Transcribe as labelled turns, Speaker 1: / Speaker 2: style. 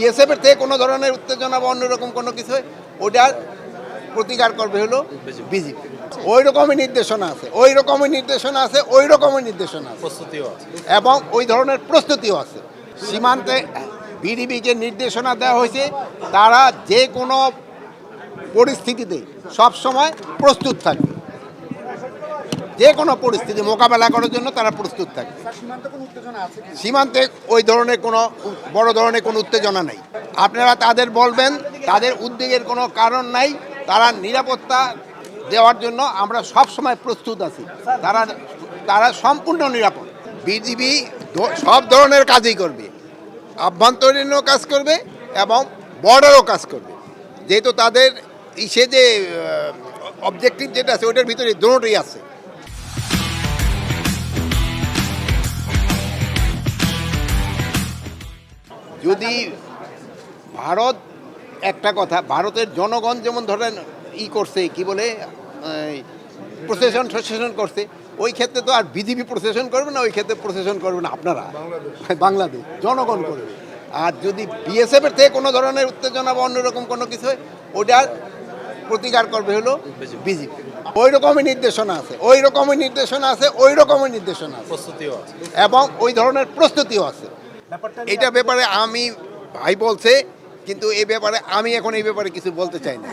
Speaker 1: BSF এর থেকে কোনো ধরনের উত্তেজনা বা অন্যরকম কোনো কিছু ওটার প্রতিকার করবে হলো বিজেপি। ওই রকমই নির্দেশনা আছে ওই রকমই নির্দেশনা আছে ওই রকমই নির্দেশনা আছে।
Speaker 2: প্রস্তুতিও আছে।
Speaker 1: এবং ওই ধরনের প্রস্তুতিও আছে। সীমান্তে বিডিবিকে নির্দেশনা দেওয়া হয়েছে তারা যে কোনো পরিস্থিতিতে সব সময় প্রস্তুত থাকবে যে কোনো পরিস্থিতি মোকাবেলা করার জন্য তারা প্রস্তুত থাকে। সীমান্তে ওই ধরনের কোনো বড় ধরনের কোনো উত্তেজনা নেই। আপনারা তাদের বলবেন তাদের উদ্বেগের কোনো কারণ নাই তারা নিরাপত্তা দেওয়ার জন্য আমরা সব সময় প্রস্তুত আছি। তারা তারা সম্পূর্ণ নিরাপদ। বিজিবি সব ধরনের কাজই করবে। আভ্যন্তরীণও কাজ করবে এবং বর্ডারও কাজ করবে। যেহেতু তাদের ইসে যে অবজেক্টিভ যেটা আছে ওটার ভিতরে দুটোই আছে। যদি ভারত একটা কথা ভারতের জনগণ যেমন ধরেন ই করছে কি বলে প্রসেশন প্রসেশন করছে ওই ক্ষেত্রে তো আর বিজেপি প্রসেশন করবে না ওই ক্ষেত্রে প্রসেশন করবে না আপনারা। বাংলাদেশ। জনগণ করবে। আর যদি বিএসএফ এর থেকে কোনো ধরনের উত্তেজনা বা অন্যরকম কোনো কিছু হয় ওটার প্রতিকার করবে হলো বিজেপি ওই রকমই নির্দেশনা আছে ওই রকমই নির্দেশনা আছে ওই রকমই নির্দেশনা আছে।
Speaker 2: প্রস্তুতিও আছে।
Speaker 1: এবং ওই ধরনের প্রস্তুতিও আছে। এটা ব্যাপারে আমি ভাই বলছে কিন্তু এই ব্যাপারে আমি এখন এই ব্যাপারে কিছু বলতে চাই না।